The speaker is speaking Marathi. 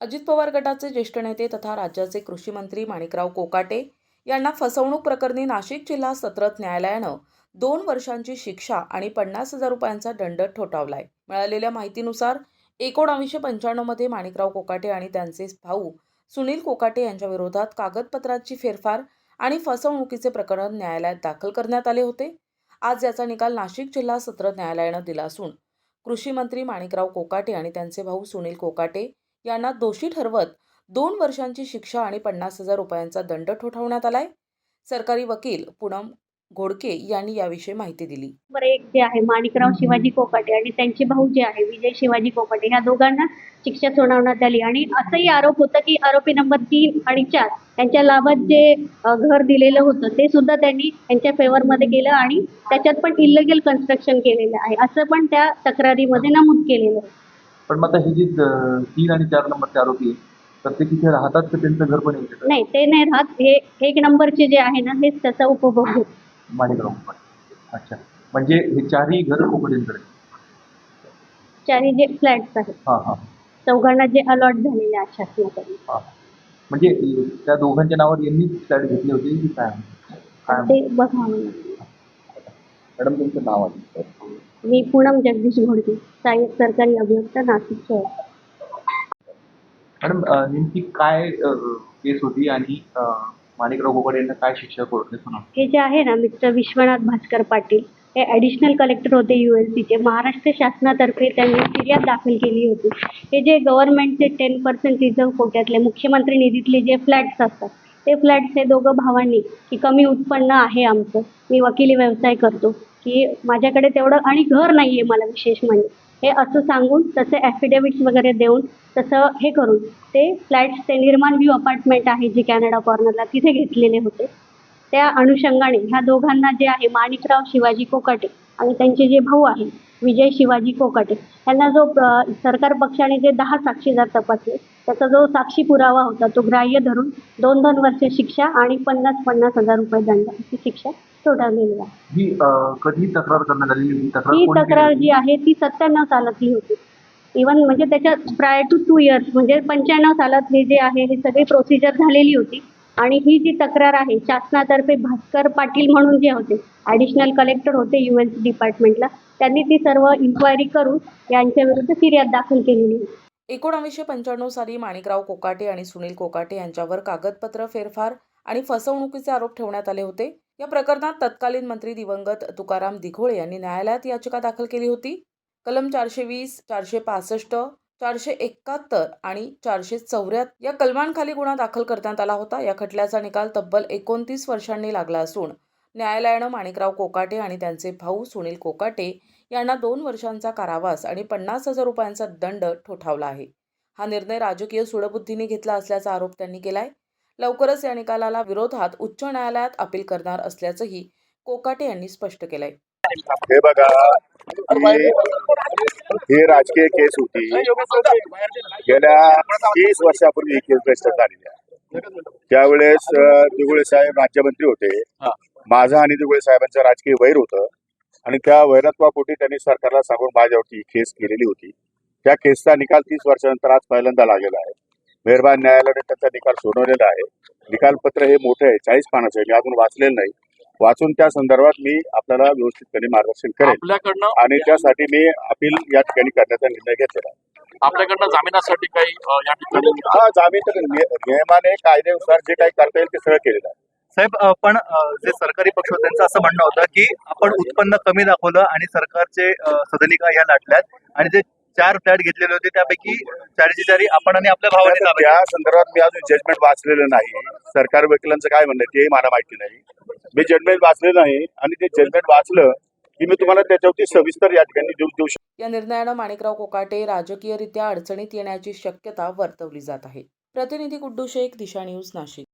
अजित पवार गटाचे ज्येष्ठ नेते तथा राज्याचे कृषी मंत्री माणिकराव कोकाटे यांना फसवणूक प्रकरणी नाशिक जिल्हा सत्र न्यायालयानं दोन वर्षांची शिक्षा आणि पन्नास हजार रुपयांचा दंड ठोठावलाय. मिळालेल्या माहितीनुसार एकोणावीसशे पंच्याण्णवमध्ये माणिकराव कोकाटे आणि त्यांचे भाऊ सुनील कोकाटे यांच्या विरोधात कागदपत्रांची फेरफार आणि फसवणुकीचे प्रकरण न्यायालयात दाखल करण्यात आले होते. आज याचा निकाल नाशिक जिल्हा सत्र न्यायालयानं दिला असून कृषी मंत्री माणिकराव कोकाटे आणि त्यांचे भाऊ सुनील कोकाटे यांना दोषी ठरवत दोन वर्षांची शिक्षा आणि पन्नास हजार रुपयांचा दंड ठोठावण्यात आलाय. सरकारी वकील पूनम घोडके यांनी याविषयी माहिती दिली. नंबर एक जे आहे माणिकराव शिवाजी कोकाटे आणि त्यांचे भाऊ जे आहे विजय शिवाजी कोकाटे ह्या दोघांना शिक्षा सुनावण्यात आली. आणि असंही आरोप होता की आरोपी नंबर तीन आणि चार यांच्या लाभात जे घर दिलेलं होतं ते सुद्धा त्यांनी त्यांच्या फेवरमध्ये केलं आणि त्याच्यात पण इलिगल कन्स्ट्रक्शन केलेलं आहे. असं पण त्या तक्रारीमध्ये नमूद केलेलं आहे. पण मग आता ही जी अं, तीन आणि चार नंबरचे आरोपी आहेत, तर ते तिथे राहतात तर त्यांचं घर पण नाही ते नाही राहत. हे एक नंबरचे जे आहे ना हेच त्याचा उपभोग घेत माणिकराव अच्छा. म्हणजे हे चारही घर कोकणींकडे चारी जे फ्लॅट्स आहेत. हां हां. चौघांना जे अलॉट झालेले आहेत शासनाकडून. हां. म्हणजे अं, त्या दोघांच्या नावावर यांनी फ्लॅट घेतले होते की काय? काय ते बघावं लागेल. मॅडम तुमचं नाव आहे. मी पूनम जगदीश घोडके सहाय्यक सरकारी अभियंता नाशिक शहर. मॅडम अं, नेमकी काय केस होती आणि अं, माणिकराव यांना काय शिक्षा कोर्टने सुनावली हे जे आहे ना मिस्टर विश्वनाथ भास्कर पाटील हे ॲडिशनल कलेक्टर होते यू एल सीचे महाराष्ट्र शासनातर्फे त्यांनी फिर्याद दाखल केली होती. हे जे गव्हर्नमेंटचे टेन पर्सेंट रिझर्व कोट्यातले मुख्यमंत्री निधीतले जे फ्लॅट्स असतात ते फ्लॅट्स हे दोघं भावांनी की कमी उत्पन्न आहे आमचं. मी वकिली व्यवसाय करतो. की माझ्याकडे तेवढं आणि घर नाही आहे मला विशेष म्हणजे. हे असं सांगून तसे ॲफिडेविट्स वगैरे देऊन तसं हे करून ते फ्लॅट्स ते निर्माण व्ह्यू अपार्टमेंट आहे जे कॅनडा कॉर्नरला तिथे घेतलेले होते. त्या अनुषंगाने ह्या दोघांना जे आहे माणिकराव शिवाजी कोकाटे आणि त्यांचे जे भाऊ आहे विजय शिवाजी कोकाटे यांना जो सरकार पक्षाने जे दहा साक्षीदार तपासले त्याचा जो साक्षी पुरावा होता तो ग्राह्य धरून दोन दोन वर्ष शिक्षा आणि पन्नास पन्नास हजार रुपये दंड अशी शिक्षा ठोठावलेली आहे. ही अं, कधी तक्रार करण्यात आलेली ही तक्रार ही कोणी केली तक्रार होती? जी आहे ती सत्त्याण्णव सालातली होती. इवन म्हणजे त्याच्या प्रायर टू टू इयर्स म्हणजे पंच्याण्णव सालात हे जे आहे हे सगळी प्रोसिजर झालेली होती. आणि ही जी तक्रार आहे शासनातर्फे भास्कर पाटील म्हणून जे होते ॲडिशनल कलेक्टर होते यू एन सी डिपार्टमेंटला त्यांनी ती सर्व इन्क्वायरी करून यांच्या विरुद्ध फिर्याद दाखल केलेली होती. एकोणावीसशे पंच्याण्णव साली माणिकराव कोकाटे आणि सुनील कोकाटे यांच्यावर कागदपत्र फेरफार आणि फसवणुकीचे आरोप ठेवण्यात आले होते. या प्रकरणात तत्कालीन मंत्री दिवंगत तुकाराम दिघोळे यांनी न्यायालयात याचिका दाखल केली होती. कलम चारशे वीस चारशे पासष्ट चारशे एकाहत्तर आणि चारशे चौऱ्याहत्तर या कलमांखाली गुन्हा दाखल करण्यात आला होता. या खटल्याचा निकाल तब्बल एकोणतीस वर्षांनी लागला असून न्यायालयानं माणिकराव कोकाटे आणि त्यांचे भाऊ सुनील कोकाटे यांना दोन वर्षांचा कारावास आणि पन्नास हजार रुपयांचा दंड ठोठावला आहे. हा निर्णय राजकीय सुडबुद्धीने घेतला असल्याचा आरोप त्यांनी केलाय. लवकरच या निकालाला विरोधात उच्च न्यायालयात अपील करणार असल्याचंही कोकाटे यांनी स्पष्ट केलंय. हे बघा ही राजकीय केस होती. गेल्या तीस वर्षापूर्वी ही केस रजिस्टर झालेली आहे. त्यावेळेस दिगुळे साहेब राज्यमंत्री होते. माझा आणि दिगुळे साहेबांचं राजकीय वैर होतं. आणि त्या वैरत्वापोटी त्यांनी सरकारला सांगून माझ्यावरती ही केस केलेली होती. त्या केसचा निकाल तीस वर्षानंतर आज पहिल्यांदा लागलेला आहे. मेहरबान न्यायालयाने त्याचा निकाल सोडवलेला आहे. निकालपत्र हे मोठं आहे चाळीस पानाचं आहे. मी अजून वाचलेलं नाही. वाचून त्या संदर्भात मी आपल्याला व्यवस्थितपणे मार्गदर्शन करेन. आपल्याकडनं आणि त्यासाठी मी अपील या ठिकाणी करण्याचा निर्णय घेतलेला आपल्याकडनं जामिनासाठी काही या ठिकाणी हा जामीन तर नियमाने कायद्यानुसार जे काही करता येईल ते सगळं केलेलं आहे. साहेब पण जे सरकारी पक्ष होते, त्यांचं असं म्हणणं होतं की आपण उत्पन्न कमी दाखवलं आणि सरकारचे सदनिका ह्या लाटल्यात आणि जे चार फ्लॅट घेतलेले होते त्यापैकी चारीची चारी आपण आणि आपल्या भावाने त्या संदर्भात मी अजून जजमेंट वाचलेलं नाही. सरकारी वकिलांचं काय म्हणणं तेही मला माहिती नाही. मी जजमेंट वाचलेलं नाही आणि ते जजमेंट वाचलं की मी तुम्हाला त्याच्यावरती सविस्तर या ठिकाणी देऊ देऊ शकतो. या निर्णयानं माणिकराव कोकाटे राजकीयरित्या अडचणीत येण्याची शक्यता वर्तवली जात आहे. प्रतिनिधी गुड्डू शेख दिशा न्यूज नाशिक.